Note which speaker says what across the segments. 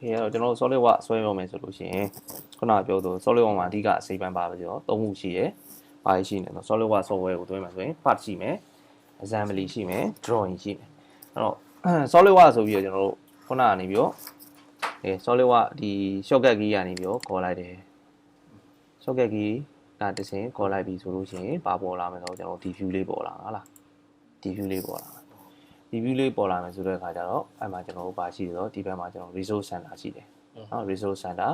Speaker 1: ခေအဲ့တော့ကျွန်တော်တို့ solid work ဆွဲပြောမယ်ဆိုလို့ရှိရင်ခုနကပြောသူ solid work မှာအဓိကအစိပ်ပိုင်းပါပဲဆိုတော့သုံးခုရှိရယ်ပါရှိနေတော့ solid work software ကိုသွင်းမှာဆိုရင် part ရှိမယ် assembly ရှိမယ် drawing ရှိမယ်အဲ့တော့ solid work ဆိုပြီးတော့ကျွန်တော်တို့ခုနကနေပြီးတော့အဲ solid work ဒီ shortcut key ကနေပြီးတော့ခေါ်လိုက်တယ် shortcut key ကတစ်ဆင့်ခေါ်လိုက်ပြီဆိုလို့ရှိရင်ပါပေါ်လာမယ်ဆိုတော့ကျွန်တော် diffuse လေးပေါ်လာဟုတ်လား diffuse လေးပေါ်လာမယ် review လေးပေါ်လာမယ်ဆိုတဲ့အခါကျတော့အဲ့မှာကျွန်တော်တို့ပါရှိတယ်တော့ဒီဘက်မှာကျွန်တော် resource center ရှိတယ်နော် resource center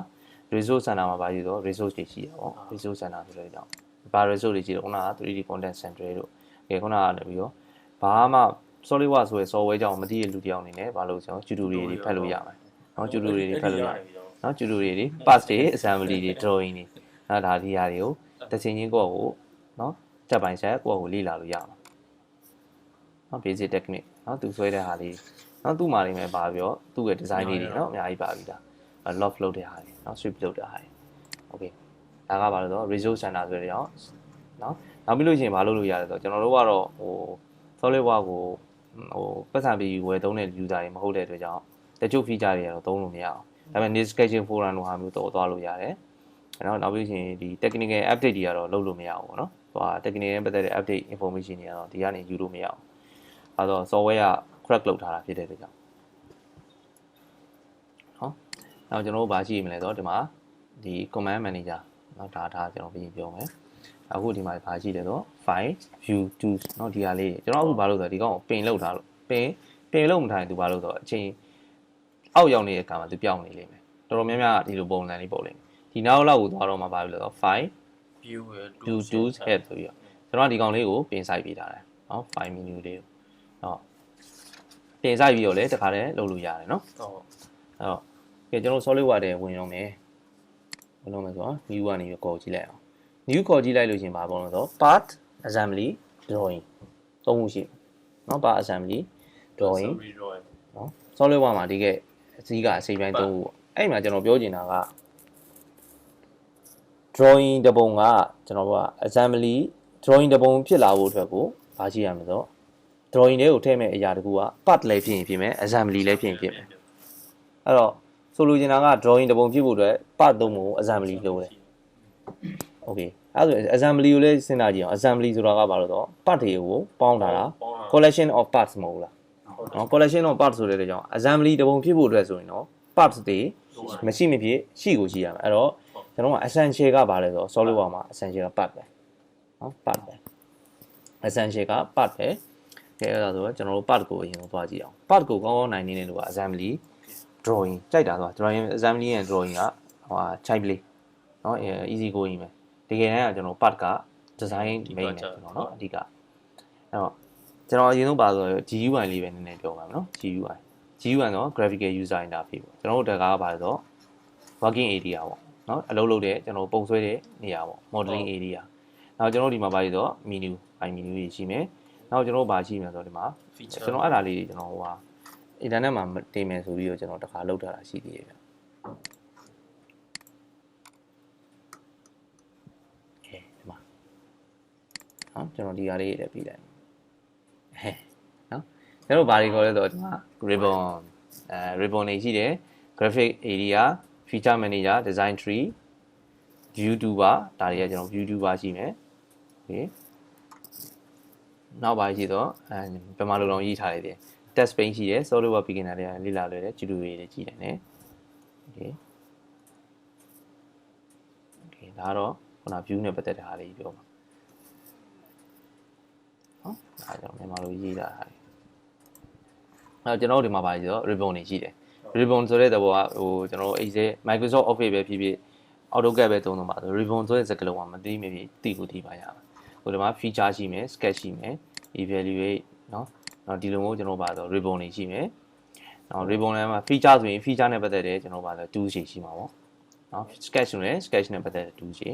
Speaker 1: resource center မှာပါရှိတော့ resource တွေရှိတာပေါ့ resource center ဆိုတဲ့အကြောင်းဘာ resource တွေရှိတော့ခုနက 3D content center တို့အဲခုနကနေပြီးတော့ဘာမှ SolidWorks ဆိုတဲ့ software ကြောင့်မသိတဲ့လူတစ်ယောက်အနေနဲ့ဘာလို့ဆိုတော့ tutorial တွေဖတ်လို့ရမယ်နော် tutorial တွေဖတ်လို့ရတယ်နော် tutorial တွေ parts တွေ assembly တွေ drawing တွေနော်ဒါဒီဟာတွေကိုတစ်ချိန်ချင်းကိုယ့်ကိုနော်တက်ပိုင်းဆက်ကိုယ့်ကိုလေ့လာလို့ရမှာ နော် basic technique နော်သူဆွဲတဲ့ဟာလေးနော်သူ့မှာနေမယ်ပါပြီးတော့သူ့ရဲ့ design လေးတွေနော်အများကြီးပါပြီးသား loft လုပ်တဲ့ဟာတွေနော် sweep လုပ်တဲ့ဟာတွေ okay ဒါကဘာလို့ဆိုတော့ resource center ဆိုတဲ့အောင်နော်နောက်ပြီးလို့ရှိရင်မလုပ်လို့ရတယ်ဆိုတော့ကျွန်တော်တို့ကတော့ဟို solid work ကိုဟိုပတ်စံပြီးဝယ်သုံးတဲ့ user တွေမဟုတ်တဲ့အတွက်ကြောင့်တချို့ feature တွေကတော့သုံးလို့မရအောင်ဒါပေမဲ့ niche sketching forum လိုဟာမျိုးတော့သွားလို့ရတယ်အဲ့တော့နောက်ပြီးရှင်ဒီ technical update တွေကတော့လုပ်လို့မရဘူးပေါ့နော်ဟို technical နဲ့ပတ်သက်တဲ့ update information တွေကတော့ဒီကနေယူလို့မရအောင် အဲတော့ software က crack လုပ်ထားတာဖြစ်တဲ့အတွက်ကြောင့်နော်နောက်ကျွန်တော်တို့ဗာကြည့်မလဲဆိုတော့ဒီမှာဒီ command manager เนาะဒါဒါကျွန်တော်ပြင်ပြောမယ်အခုဒီမှာဗာကြည့်တယ်ဆို file view tools เนาะဒီဟာလေးကျွန်တော်အခုဗာလို့ဆိုတော့ဒီကောင်ကိုပင်လောက်ထားလို့ပင်ပင်လောက်မထားရင်သူဗာလို့ဆိုတော့အချိန်အောက်ရောက်နေတဲ့အခါမှာသူပြောင်းနေလိမ့်မယ်တော်တော်များများဒီလိုပုံစံလေးပုံလိမ့်မယ်ဒီနောက်လောက်ကိုသွားတော့မှဗာလို့ဆိုတော့ file
Speaker 2: view
Speaker 1: view tools head ဆိုပြီးတော့ကျွန်တော်ဒီကောင်လေးကိုပင်ဆိုင်ပေးထားတယ်เนาะ file menu လေးကိုတော့ တင်ဆိုင်ပြီးတော့လည်းတခါတည်းလုပ်လို့ရတယ်နော်
Speaker 2: ဟုတ်
Speaker 1: အဲ့တော့ကဲကျွန်တော် SolidWorks တွေဝင်ရောမယ်ဝင်ရောမယ်ဆိုတော့ new ကနေပြီးကော်ကြည့်လိုက်အောင် new ကော်ကြည့်လိုက်လို့ရှင်ပါပေါ့လို့ဆို part assembly drawing သုံးခုရှိနော် part assembly drawing နော် SolidWorks မှာဒီကအစည်းကအစိမ်းပိုင်းသုံးခုပေါ့အဲ့မှာကျွန်တော်ပြောချင်တာက drawing တပုံကကျွန်တော်တို့က assembly drawing တပုံဖြစ်လာဖို့အတွက်ကိုဘာရှိရမလဲဆိုတော့ drawing လေးကိုထည့်မဲ့အရာတကူက part လည်းဖြစ်ရင်ဖြစ်မယ် assembly လည်းဖြစ်ရင်ဖြစ်မယ်အဲ့တော့ဆိုလိုချင်တာက drawing တပုံဖြစ်ဖို့အတွက် part သုံးပုံကို assembly လုပ်တယ် okay အဲ့ဒါဆို assembly ကိုလည်းစဉ်းစားကြည့်အောင် assembly ဆိုတာကဘာလို့တော့ part တွေကိုပေါင်းထားတာ collection of parts မဟုတ်လားနော် collection of parts ဆိုတဲ့အတွက်ကြောင့် assembly တပုံဖြစ်ဖို့အတွက်ဆိုရင်တော့ parts တွေမရှိမဖြစ်ရှိကိုရှိရမယ်အဲ့တော့ကျွန်တော်က essential ကဘာလဲဆိုတော့ solid work မှာ essential က part ပဲနော် part ပဲ essential က part ပဲ ကဲအဲ့ဒါဆိုတော့ကျွန်တော်တို့ part ကိုအရင်ဆုံးသွားကြည့်အောင် part ကိုကောင်းကောင်းနိုင်နေတဲ့လူက assembly drawing ကြိုက်တာဆို drawing assembly နဲ့ drawing ကဟိုဟာ child play เนาะ easy going ပဲတကယ်တမ်းကကျွန်တော် part က design main နဲ့ကျွန်တော်เนาะအဓိကအဲ့တော့ကျွန်တော်အရင်ဆုံးပါဆိုတော့ GUI လေးပဲနည်းနည်းပြောပါမယ်เนาะ GUI GUI တော့ graphical user interface ပေါ့ကျွန်တော်တို့တကားကပါဆိုတော့ working area ပေါ့เนาะအလုပ်လုပ်တဲ့ကျွန်တော်ပုံဆွဲတဲ့နေရာပေါ့ modeling area နောက်ကျွန်တော်ဒီမှာပါရတော့ menu i menu တွေရှိမယ် နောက်ကျွန်တော်ဗာရှိမှာဆိုတော့ဒီမှာ
Speaker 2: feature
Speaker 1: ကျွန်တော်အဲ့ဒါလေးကျွန်တော်ဟိုဟာ internet မှာတင်မယ်ဆိုပြီးတော့ကျွန်တော်တခါလောက်ထားတာရှိသေးတယ်ဗျ Okay ဒီမှာဟောကျွန်တော်ဒီဟာလေးရေးပြီးလိုက်ဟဲ့နော်ကျွန်တော်ဗာတွေခေါ်လဲဆိုတော့ဒီမှာ ribbon အဲ ribbon တွေရှိတယ် graphic area feature manager design tree view to bar ဒါတွေကကျွန်တော် view to bar ရှိမယ် okay နောက်ပါရှိတော့အဲဘယ်မှာလုံလုံရေးထားလိုက်တယ် test pane ရှိတယ် SolidWorks beginner တွေကလေ့လာလွယ်တယ် tutorial တွေကြည့်တယ်ね okay okay ဒါကတော့ခုန view နဲ့ပတ်သက်တဲ့ဟာလေးပြောမှာနော်ဒါကြောင့်မြန်မာလိုရေးတာဟာလေအဲကျွန်တော်တို့ဒီမှာပါရှိတော့ ribbon တွေရှိတယ် ribbon ဆိုတဲ့သဘောကဟိုကျွန်တော်တို့အိတ်စေ Microsoft Office ပဲဖြစ်ဖြစ် AutoCAD ပဲသုံးတော့ပါဆို ribbon ဆိုတဲ့စကားလုံးကမသိမဖြစ်သိကိုသိပါရမှာဟိုဒီမှာ feature ရှိမယ် sketch ရှိမယ် evaluate เนาะနော်ဒီလိုမျိုးကျွန်တော်ပါဆို ribbon တွေရှိမယ်နော် ribbon ထဲမှာ feature ဆိုရင် feature နဲ့ပတ်သက်တဲ့ကျွန်တော်ပါဆို tool ရှိရှိမှာပေါ့နော် sketch ဆိုရင် sketch နဲ့ပတ်သက်တဲ့ tool ရှိ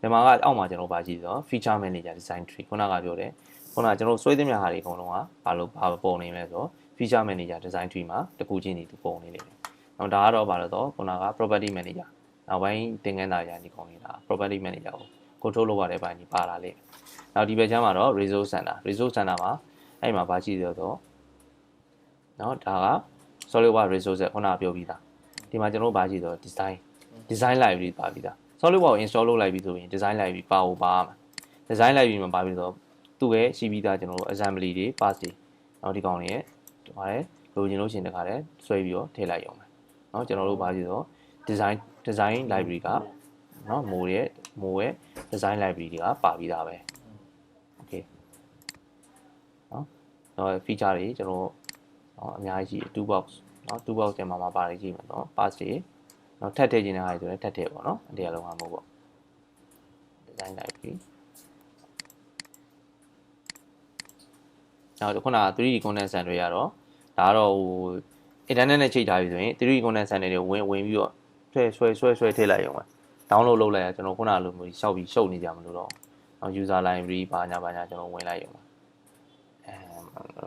Speaker 1: ဒီမှာကအောက်မှာကျွန်တော်ပါကြည့်ဆိုတော့ feature manager design tree ခုနကပြောတယ်ခုနကကျွန်တော်ဆွဲသမျှဟာတွေအကုန်လုံးကဘာလို့ဘာပုံနေလဲဆိုတော့ feature manager design tree မှာတခုချင်းဒီသူပုံနေလိမ့်မယ်နော်ဒါကတော့ဘာလို့တော့ခုနက property manager နောက်ပိုင်းသင်္ကန်းသားရာဒီကောင်းနေတာ property manager ကို control လုပ်ရတဲ့ဘိုင်းကြီးပါလာလိမ့်မယ်နောက်ဒီဘက်ချမ်းမှာတော့ resource center resource center မှာအဲ့မှာဘာကြည့်ရတော့เนาะဒါက solid work resource ခုနကပြောပြီးသား ဒီမှာကျွန်တော်တို့ဘာကြည့်ဆိုတော့ design design library ပါပြီးသား SolidWorks ကို install လုပ်လိုက်ပြီဆိုရင် design library ပါဖို့ပါမှာ design library မှာပါပြီးတော့သူ့ရဲ့ရှိပြီးသားကျွန်တော်တို့ assembly တွေ parts တွေနောက်ဒီကောင်တွေရဲ့ဟိုလေလိုချင်လို့ရှိရင်တခါတည်းဆွဲပြီးတော့ထည့်လိုက်ရုံပဲเนาะကျွန်တော်တို့ဘာကြည့်ဆိုတော့ design design library က เนาะမိုးရဲ့မိုးရဲ့ design library တွေကပါပြီးသားပဲ okay เนาะတော့ feature တွေကျွန်တော်เนาะအများကြီးရှိတယ်2 box เนาะ2 box ထဲမှာမှာပါတယ်ကြည့်မယ်เนาะ parts တွေเนาะထပ်ထည့်ခြင်းတဲ့ဟာတွေဆိုရင်ထပ်ထည့်ပေါ့เนาะအတရားလုံးကမဟုတ်ပေါ့ design library နောက်ခုနက 3D condensation တွေကတော့ဒါကတော့ဟို internet နဲ့ချိန်ထားပြီဆိုရင် 3D condensation တွေဝင်ဝင်ပြီးတော့ဆွဲဆွဲဆွဲဆွဲထည့်လိုက်ရုံပဲ download လုပ်လိုက်ရကျွန်တော်ခုနကလိုမျိုးရှောက်ပြီးရှုပ်နေကြမလို့တော့နောက် user library ဘာညာဘာညာကျွန်တော်ဝင်လိုက်ရုံပါအဲ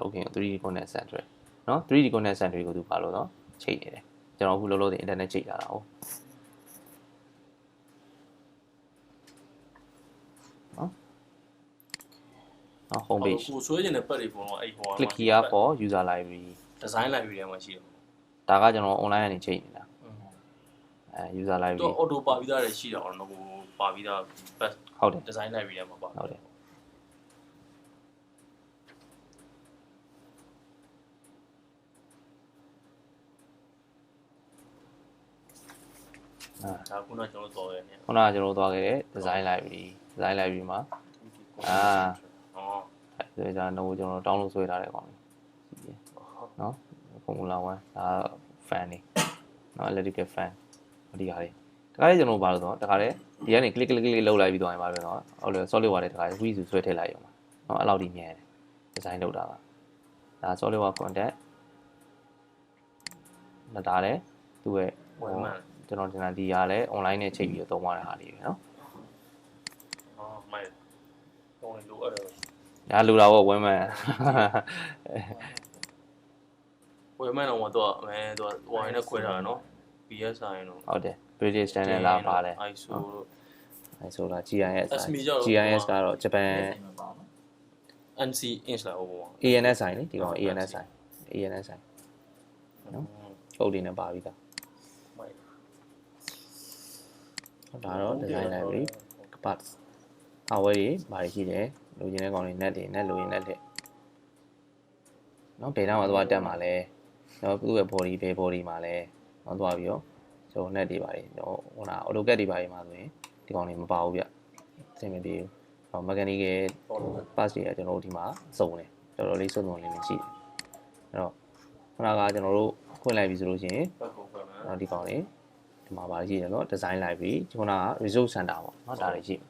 Speaker 1: okay 3D condensation တွေနော် 3D condensation တွေကိုသူပါလို့တော့ချိန်နေတယ်ကျွန်တော်အခုလောလောဆယ် internet ချိန်ထားတာဟုတ်နော်နော် home page
Speaker 2: ကိုဆွဲကျင်တဲ့ပတ်တွေပုံတော့အဲ့ဟို
Speaker 1: click here for user library
Speaker 2: design library ထဲမှာရှိတယ်
Speaker 1: ဒါကကျွန်တော် online ကနေချိန်နေတာ အဲ user
Speaker 2: သူ
Speaker 1: library
Speaker 2: auto ပါပြီးသားတွေရှိတာတော့ဟိုပါပြီးသား best
Speaker 1: ဟုတ်တယ်
Speaker 2: design library ထဲမှာပါ
Speaker 1: ဟုတ်တယ်အာ
Speaker 2: ဒါခုနကျွန်တော်တော်ရနေ
Speaker 1: ခုနကကျွန်တော်တို့သွားခဲ့တဲ့ design library design library မှာအာ
Speaker 2: อ๋อ
Speaker 1: အဲဒါတော့ကျွန်တော် download ဆွဲထားတဲ့ကောင်လေးနော် formula 1ဒါ fan နေနော် electrical fan ဒီဟာလေးတခါလေကျွန်တော်ဘာလို့ဆိုတော့တခါလေဒီကနေ click click click လုပ်လိုက်ပြီးတော့ရင်ပါပဲနော်ဟုတ်တယ် solid wire တခါလေ wheel ဆွဲထည့်လိုက်ရုံပါနော်အဲ့လောက်ဒီမြန်တယ် design လုပ်တာပါဒါ solid wire contact ဒါလည်းသူ့ရဲ့
Speaker 2: ဝယ်မှန်
Speaker 1: ကျွန်တော်တင်တာဒီဟာလည်း online နဲ့ချိန်ပြီးတော့သုံးရတဲ့ဟာလေးပဲနော်
Speaker 2: อ๋อမိုက်တော့လိုအဲ့ဒါ
Speaker 1: ညာလူတာပေါ့ဝင်းမှန်
Speaker 2: ဝယ်မှန်တော့တော့အဲတော့ဝိုင်းနဲ့ခွဲထားတာနော် BSI တော့
Speaker 1: ဟုတ်တယ် British standard လာပါတယ်
Speaker 2: ISO တို့
Speaker 1: အဲဆိုလာ GIS
Speaker 2: SME ကြောင့်
Speaker 1: GIS ကတော့ဂျပန်
Speaker 2: NC inch လာဟိုပေါ့
Speaker 1: ANS ဆိုင်လေဒီကောင် ANS ဆိုင် ANS ဆိုင်နော်အုပ်လေးနဲ့ပါပြီးသား
Speaker 2: မိုက်
Speaker 1: ဒါတော့ design library parts hardware တွေဘာတွေရှိတယ်လိုချင်တဲ့ကောင်တွေ net တွေ net လိုရင် net တွေနော်ဘယ်တော့မှသွားတက်မှာလဲနော်သူ့ရဲ့ body ဘယ် body မှာလဲ နော်သွားပြီးတော့ကျွန်တော် net တွေပါတွေနော်ဟိုနာ AutoCAD တွေပါတွေမှာဆိုရင်ဒီကောင်တွေမပါဘူးဗျအဆင်မပြေဘူးဟော mechanical parts တွေကကျွန်တော်တို့ဒီမှာစုံတယ်တော်တော်လေးစုံစုံလေးလေးရှိတယ်အဲ့တော့ခုနကကျွန်တော်တို့ဖွင့်လိုက်ပြီဆိုလို့ရှိရင်
Speaker 2: ဘက်ကိုပဲမယ်
Speaker 1: နော်ဒီကောင်လေးဒီမှာပါရှိတယ်နော် design library ဒီခုနက resource center ပေါ့နော်ဒါတွေရှိမယ်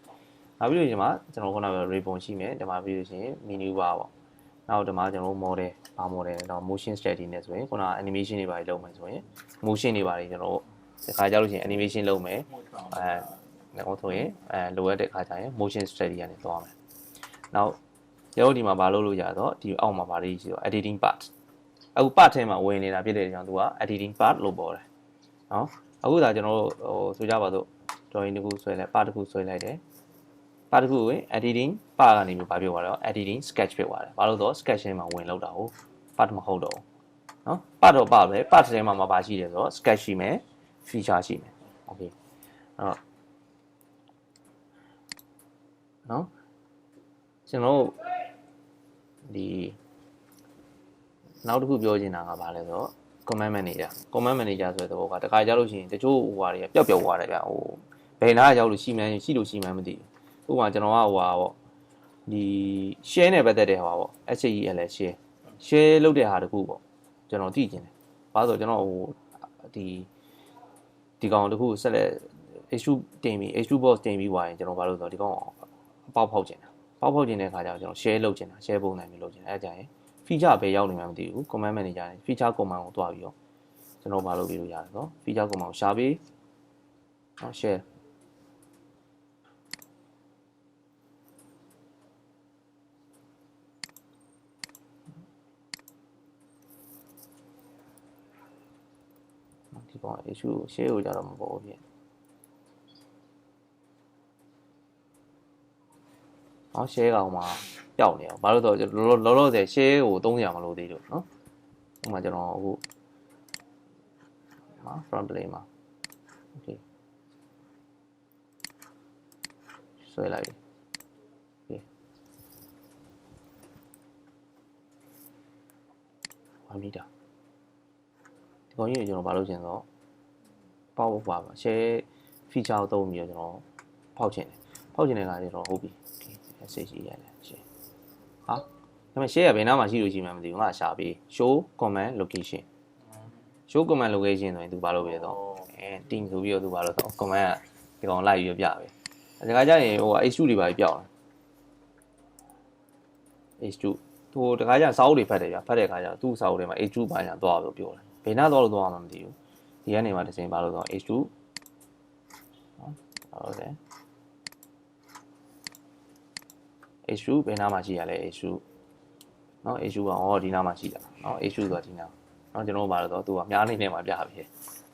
Speaker 1: နောက်ပြီးတော့ဒီမှာကျွန်တော်ခုနက ribbon ရှိမယ်ဒီမှာပြီးလို့ရှိရင် menu bar ပေါ့ နောက်ဒီမှာကျွန်တော် model ဘာ model လဲတော့ motion study နဲ့ဆိုရင်ခုနက animation တွေပါလုပ်မယ်ဆိုရင် motion တွေပါတွေကျွန်တော်တို့ဒီခါကြလို့ရှိရင် animation လုပ်မယ်အဲတော့ဆိုရင်အဲလိုအပ်တဲ့ခါကျရင် motion study ကနေသွားမယ်နောက်ကျွန်တော်ဒီမှာမလုပ်လို့ရတော့ဒီအောက်မှာပါလေးရှိတော့ editing part အခု part ထဲမှာဝင်နေတာဖြစ်တဲ့ကြောင့်သူက editing part လို့ပေါ်တယ်နော်အခုဒါကျွန်တော်တို့ဟိုဆိုကြပါစို့ drawing တစ်ခုဆွဲလိုက် part တစ်ခုဆွဲလိုက်တယ် part တစ်ခုကို editing part ကနေပြီးဘာပြောသွားလဲ editing sketch ဖြစ်သွားတယ်ဘာလို့ဆိုတော့ sketch ထဲမှာဝင်လောက်တာဟုတ် part မဟုတ်တော့ဘူးနော် part တော့ part ပဲ part ထဲမှာမှာပါရှိတယ်ဆိုတော့ sketch ရှိမယ် feature ရှိမယ် okay အဲ့တော့နော်ကျွန်တော်တို့ဒီနောက်တစ်ခုပြောချင်တာကဘာလဲဆိုတော့ command manager command manager ဆိုတဲ့သဘောကတခါကြလို့ရှိရင်တချို့ဟိုဟာတွေကပျောက်ပျောက်သွားတယ်ဗျဟိုဘယ်နားရောက်လို့ရှိမှန်းရှိလို့ရှိမှန်းမသိဘူး ဥပမာကျွန်တော်ကဟိုဟာပေါ့ဒီ share နဲ့ပတ်သက်တဲ့ဟာပေါ့ SHEL share share လုပ်တဲ့ဟာတခုပေါ့ကျွန်တော်သိကျင်တယ်ဘာလို့ဆိုကျွန်တော်ဟိုဒီဒီကောင်တခုဆက်လက် H2 တင်ပြီး H2 box တင်ပြီးွားရင်ကျွန်တော်ဘာလို့ဆိုတော့ဒီကောင်အပေါက်ဖောက်ကျင်တာပေါက်ဖောက်ကျင်တဲ့အခါကျတော့ကျွန်တော် share လုပ်ကျင်တာ share ပုံစံမျိုးလုပ်ကျင်တာအဲဒါကြရင် feature ပဲရောက်နေမှမသိဘူး command manager နဲ့ feature command ကိုတွားပြီးတော့ကျွန်တော်မလုပ်ပြီးလို့ရတယ်နော် feature command ကိုရှာပြီးနော် share ဒီကောင် issue ကို share ကိုကြတော့မပေါ်ဘူးဖြစ်ဟော share ကောင်မှာပျောက်နေအောင်ဘာလို့လဲဆိုတော့လောလောလောဆယ် share ကိုသုံးရမလို့သေးလို့နော်ဥပမာကျွန်တော်အခုမှာ front plane မှာ okay ဆွဲလိုက်ပြီ okay 1မီတာဒီကောင်ကြီးကိုကျွန်တော်မလုပ်ချင်တော့ ပေါက်ပါပါ share feature ကိုသုံးပြီးတော့ကျွန်တော်ဖောက်ချင်တယ်ဖောက်ချင်တဲ့ခါကျတော့ဟုတ်ပြီ okay message ရေးရတယ် share ဟာဒါပေမဲ့ share ကဘယ်နားမှာရှိလို့ရှိမှမသိဘူးငါရှာပြီး show comment location show comment location ဆိုရင်သူဘာလုပ်ပြလဲတော့အဲ team ဆိုပြီးတော့သူဘာလုပ်တော့ comment ကဒီကောင်လိုက်ပြီးပြပဲဒီခါကျရင်ဟို H2 တွေပါပြောင်းတယ် H2 သူတခါကျစာအုပ်တွေဖတ်တယ်ဗျဖတ်တဲ့ခါကျတော့သူ့စာအုပ်ထဲမှာ H2 ဘာညာသွားပြီးပြောတယ်ဘယ်နာသွားလို့သွားမှမသိဘူး ဒီကနေမှတစ်စင်ဘာလို့သွား H2 နော်ဟုတ်တယ် H2 ဘယ်နာမှာရှိရလဲ H2 နော် H2 ကဟောဒီနာမှာရှိတာနော် H2 ဆိုတာဒီနာနော်ကျွန်တော်ဘာလို့တော့သူကမြားနေနေမှာပြပြီ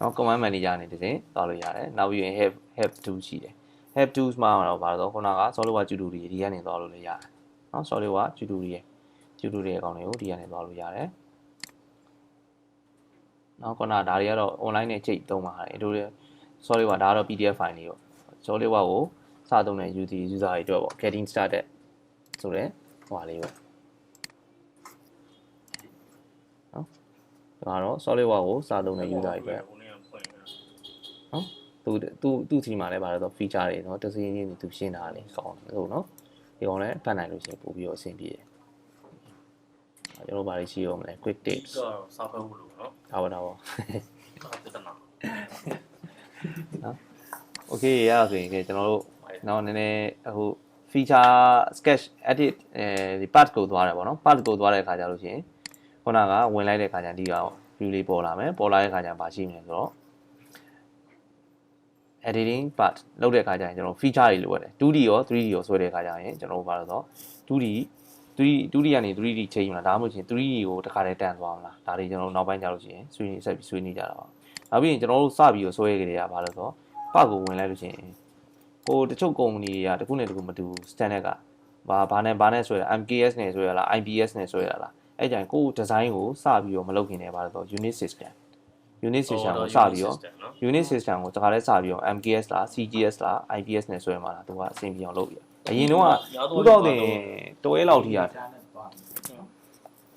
Speaker 1: နော် command manager နေတစ်စင်သွားလို့ရတယ်နောက်ပြီးရင် have have to ရှိတယ် have to မှာတော့ဘာလို့တော့ခုနက solid work tutorial ဒီကနေသွားလို့လည်းရတယ်နော် solid work tutorial tutorial အကောင့်တွေကိုဒီကနေသွားလို့ရတယ် နော်ခုနဒါတွေကတော့ online နဲ့ချိန်သုံးပါတယ်တို့ solid work ဒါကတော့ PDF file တွေပေါ့ solid work ကိုစသုံးတဲ့ user user တွေအတွက်ပေါ့ getting started ဆိုတော့ဟိုဟာလေးပေါ့နော်ဒါကတော့ solid work ကိုစသုံးတဲ့ user တွေအတွက်
Speaker 2: ကိုနေဖွင့်နေတာ
Speaker 1: နော်သူသူသူ့စီမှာလည်းဗါတော့ feature တွေနော်တစ်စင်းချင်းသူရှင်းတာလေကောင်းတယ်ဟုတ်နော်ဒီကောင်လည်းဖတ်နိုင်လို့ရှိရင်ပို့ပြီးတော့အဆင်ပြေတယ်အဲ ကျွန်တော်ဘာလို့ရှိရောမလဲ quick tips
Speaker 2: တော့စာဖတ်ဖို့လို့နော်
Speaker 1: ဒါပါတော့
Speaker 2: ဒါပြဿနာ
Speaker 1: okay ရအောင်ဆိုရင်ကျွန်တော်တို့နောက်နည်းနည်းအခု feature sketch edit အဲဒီ part ကိုသွားတယ်ပေါ့နော် part ကိုသွားတဲ့အခါကျလို့ရှိရင်ခုနကဝင်လိုက်တဲ့အခါကျဒီကောင် view လေးပေါ်လာမယ်ပေါ်လာတဲ့အခါကျဘာရှိမလဲဆိုတော့ editing part လုပ်တဲ့အခါကျရင်ကျွန်တော် feature တွေလိုရတယ် 2D ရော 3D ရောဆွဲတဲ့အခါကျရင်ကျွန်တော်တို့ဘာလို့ဆိုတော့ 2D 3D 2D ကနေ 3D change မလားဒါမှမဟုတ်ရှင် 3D ကိုတစ်ခါတည်းတန်သွားမလားဒါတွေကျွန်တော်တို့နောက်ပိုင်းကျလို့ရှိရင်ဆွေးနွေးဆက်ပြီးဆွေးနွေးကြတာပါနောက်ပြီးရင်ကျွန်တော်တို့စပြီးတော့ဆွဲရကြတယ်ကဘာလို့ဆိုတော့ပတ်ကိုဝင်လိုက်လို့ရှိရင်ဟိုတချို့ကုမ္ပဏီတွေကတခုနဲ့တခုမတူ standard ကဘာဘာနဲ့ဘာနဲ့ဆွဲတာ MKS နဲ့ဆွဲရလား IPS နဲ့ဆွဲရလားအဲ့ကြရင်ကိုယ် design ကိုစပြီးတော့မလုပ်ခင်တည်းဘာလို့ဆိုတော့ unit system unit system ကိုစပြီးတော့ unit system ကိုတခါလဲစပြီးတော့ MKS လား CGS လား IPS နဲ့ဆွဲမှာလားသူကအဆင်ပြေအောင်လုပ်ပြ အရင်တော့ကဥတော့တင်တွဲလောက်ထိရ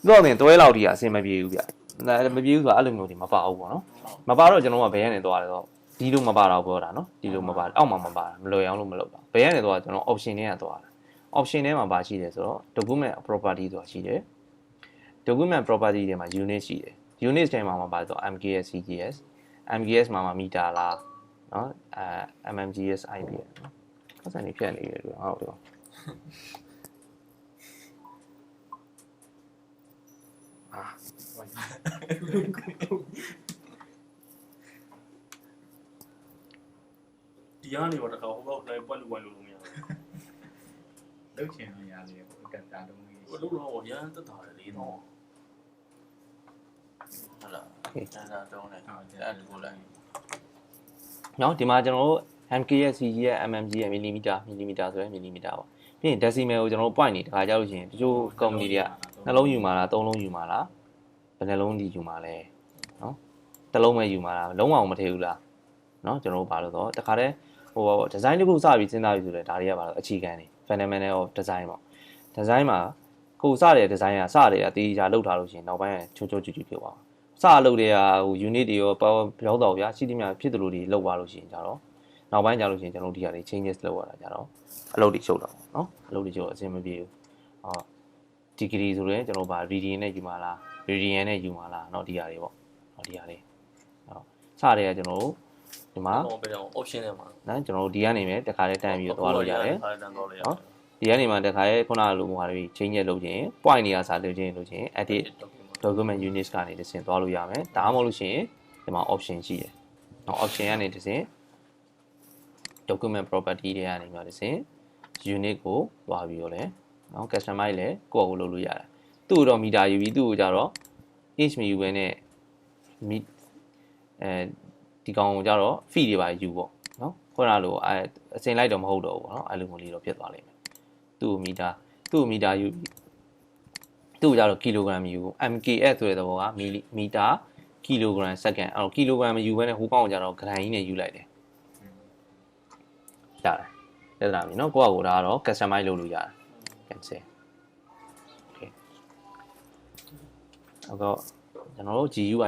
Speaker 1: တော့တင်တွဲလောက်ထိအဆင်မပြေဘူးဗျ။မပြေဘူးဆိုတာအဲ့လိုမျိုးတွေမပါဘူးပေါ့နော်။မပါတော့ကျွန်တော်ကဘယ်ကနေသွားလဲတော့ဒီလိုမပါတော့ပြောတာနော်။ဒီလိုမပါအောက်မှာမပါမလွယ်အောင်လို့မလုပ်တာ။ဘယ်ကနေသွားကျွန်တော် option ထဲကသွားတာ။ option ထဲမှာပါရှိတယ်ဆိုတော့ document property ဆိုတာရှိတယ်။ document property တွေမှာ unit ရှိတယ်။ unit ထဲမှာမှာပါဆို MKS CGS MKS မှာမှာ meter လားနော်အဲ MMGS IPS နော်။ ဆက်စံနေဖြတ်နေတယ်လို့ဟုတ်တယ်။
Speaker 2: ဒီကနေတော့တခါဟိုဘက်နိုင်ပွက်လို့ဝင်လို့မရဘူး
Speaker 3: လုတ်ချင်လို့ရတယ်ဟိုကတာတုံးလေး
Speaker 2: ဘလို့တော့ရမ်းတက်တာလေတော့ဟုတ်လားကျန်တာတုံးတယ်အဲ့ဒါကိုလိုက်
Speaker 1: နော်ဒီမှာကျွန်တော်တို့ MK ရဲ့ CG ရဲ့ MMG ရဲ့ millimeter millimeter ဆိုရဲ millimeter ပေါ့ပြီးရင် decimal ကိုကျွန်တော်တို့ point နေတခါကြလို့ရှိရင်တချို့ company တွေကနှလုံးယူမှာလားသုံးလုံးယူမှာလားဘယ်နှလုံးဒီယူမှာလဲနော်တစ်လုံးပဲယူမှာလားလုံးဝမထည့်ဘူးလားနော်ကျွန်တော်တို့ဘာလို့တော့တခါတည်းဟို design တစ်ခုစပြီးစဉ်းစားပြီးဆိုတော့ဒါတွေကဘာလို့အခြေခံနေ fundamental of design ပေါ့ design မှာကိုစတဲ့ design ကစတယ်အတေးချာလောက်ထားလို့ရှိရင်နောက်ပိုင်းကချိုးချိုးချူချူဖြစ်သွားစလုပ်တဲ့ဟာဟို unit တွေရော power ပြောင်းတော့ဗျာရှိသမျှဖြစ်တယ်လို့ဒီလောက်သွားလို့ရှိရင်ကြတော့ နောက်ပိုင်းကြလို့ရှိရင်ကျွန်တော်တို့ဒီဟာတွေ changes လုပ်ရတာကြတော့အလုပ်တွေချုပ်တော့เนาะအလုပ်တွေချုပ်တော့အဆင်မပြေဘူးဟော degree ဆိုရင်ကျွန်တော်ဗာ reading နဲ့ယူမှာလား reading နဲ့ယူမှာလားเนาะဒီဟာတွေပေါ့ဟောဒီဟာတွေဟောစတဲ့ကကျွန်တော်တို့ဒီမှာ
Speaker 2: တော့ပြန်အောင် option ထဲမှာ
Speaker 1: နော်ကျွန်တော်တို့ဒီကနေပဲတခါတည်းတန်းပြီးတော့သွားလို့ရတယ်
Speaker 2: အားတန်းသွားလို့ရတယ်
Speaker 1: ဒီကနေမှတခါရဲခုနကလိုဟာတွေ change ရလုပ်ခြင်း point နေရာစာလုပ်ခြင်းလုပ်ခြင်း edit document units ကနေတစ်ဆင့်သွားလို့ရမယ်ဒါမှမဟုတ်လို့ရှိရင်ဒီမှာ option ရှိတယ်နော် option ကနေတစ်ဆင့် document property တွေကနေမှတစ်ဆင့် unit ကိုသွားပြီးတော့လဲနော် customize လဲကိုယ့်ကိုလုပ်လို့ရတယ်သူ့တော့ meter ယူပြီးသူ့ကိုကြတော့ inch မယူဘဲနဲ့ meet အဲဒီကောင်ကိုကြတော့ feed တွေပါယူပေါ့နော်ခုနလိုအဲအစင်လိုက်တော့မဟုတ်တော့ဘူးပေါ့နော်အဲလိုမျိုးလေးတော့ဖြစ်သွားလိမ့်မယ်သူ့ကို meter သူ့ကို meter ယူသူ့ကိုကြတော့ kilogram ယူ MKS ဆိုတဲ့သဘောက mili meter ကီလိုဂရမ်စက္ကန့်အဲ့တော့ကီလိုဂရမ်မယူဘဲနဲ့ဟိုကောင်ကကြတော့ဂရမ်ကြီးနဲ့ယူလိုက်တယ် ရတယ်လက်သနာပြီနော်ကိုယ့်အကိုဒါကတော့ customize လုပ်လို့ရတယ် cancel okay အခုကျွန်တော်တို့ GUI